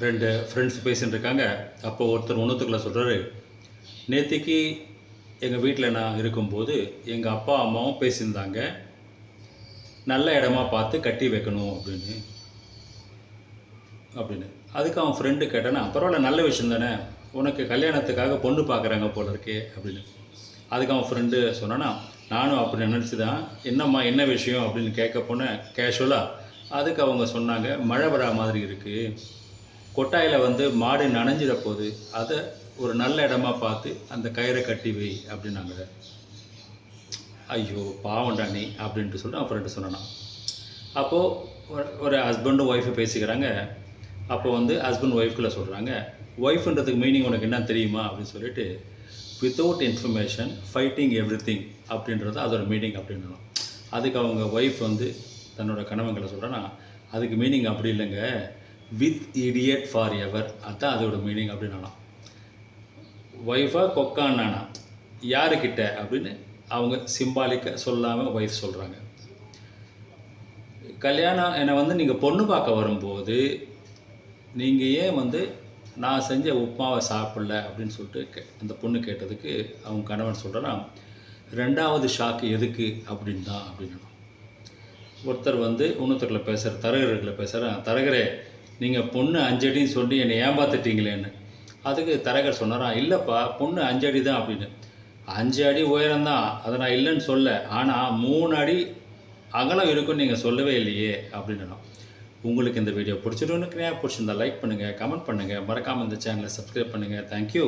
ரெண்டு ஃப்ரெண்ட்ஸ் பேசின்னு இருக்காங்க. அப்போ ஒருத்தர் ஒன்றுத்துக்குள்ள சொல்கிறாரு நேற்றுக்கு எங்கள் வீட்டில் நான் இருக்கும்போது எங்கள் அப்பா அம்மாவும் பேசியிருந்தாங்க. நல்ல இடமா பார்த்து கட்டி வைக்கணும் அப்படின்னு. அப்படின்னு. அதுக்கு அவன் ஃப்ரெண்டு கேட்டானா பரவாயில்ல நல்ல விஷயம் தானே. உனக்கு கல்யாணத்துக்காக பொண்ணு பார்க்குறாங்க போல இருக்கே. அப்படின்னு. அதுக்கு அவன் ஃப்ரெண்டு சொன்னானா நானும் அப்படி நினச்சி தான் என்னம்மா என்ன விஷயம்? அப்படின்னு கேட்க போனேன் கேஷுவலாக அதுக்கு அவங்க சொன்னாங்க மழை வரா மாதிரி இருக்குது கொட்டாயில் வந்து மாடு நனைஞ்சிட போது அதை ஒரு நல்ல இடமா பார்த்து அந்த கயிறை கட்டி வை அப்படின்னாங்க. ஐயோ பாவண்டா நீ அப்படின்ட்டு சொல்லிட்டு அவன் ஃப்ரெண்டு சொன்னான். அப்போது ஒரு- ஒரு ஹஸ்பண்டும் ஒய்ஃபு பேசிக்கிறாங்க. அப்போ வந்து ஹஸ்பண்ட் ஒய்ஃப்குள்ளே சொல்கிறாங்க ஒய்ஃப்ன்றதுக்கு மீனிங் உனக்கு என்ன தெரியுமா? அப்படின்னு சொல்லிட்டு without information fighting everything அப்படின்றது அதோட மீனிங் அப்படின்னா அதுக்கு அவங்க ஒய்ஃப் வந்து தன்னோட கணவங்களை சொல்கிறேன்னா அதுக்கு மீனிங் அப்படி இல்லைங்க. வித் இடியட் ஃபார் எவர் அதான் அதோட மீனிங் அப்படின்னா ஒய்ஃபாக கொக்கானானா யாருக்கிட்ட? அப்படின்னு அவங்க சிம்பாலிக்க சொல்லாமல் ஒய்ஃப் சொல்கிறாங்க கல்யாணம் என்னை வந்து நீங்கள் பொண்ணு பார்க்க வரும்போது நீங்கள் ஏன் வந்து நான் செஞ்ச உப்புமாவை சாப்பிடல அப்படின்னு சொல்லிட்டு கே அந்த பொண்ணு கேட்டதுக்கு அவங்க கணவன் சொல்கிறான் ரெண்டாவது ஷாக்கு எதுக்கு அப்படின்னு தான் அப்படின்னு ஒருத்தர் வந்து இன்னொருத்தர்களை பேசுகிற தரகர்களை பேசுகிறேன் தரகரே நீங்கள் பொண்ணு அஞ்சடின்னு சொல்லி என்னை ஏமாத்துட்டீங்களேன்னு. அதுக்கு தரகர் சொன்னாராம் இல்லைப்பா பொண்ணு அஞ்சடி தான் அப்படின்னு. அஞ்சு அடி உயரம்தான் அதை நான் இல்லைன்னு சொல்ல. ஆனால் மூணு அடி அகலம் இருக்குன்னு நீங்கள் சொல்லவே இல்லையே அப்படின்னா உங்களுக்கு இந்த வீடியோ பிடிச்சிருன்னு பிடிச்சிருந்தா லைக் பண்ணுங்கள் கமெண்ட் பண்ணுங்கள் மறக்காமல் இந்த சேனலை சப்ஸ்கிரைப் பண்ணுங்கள் தேங்க்யூ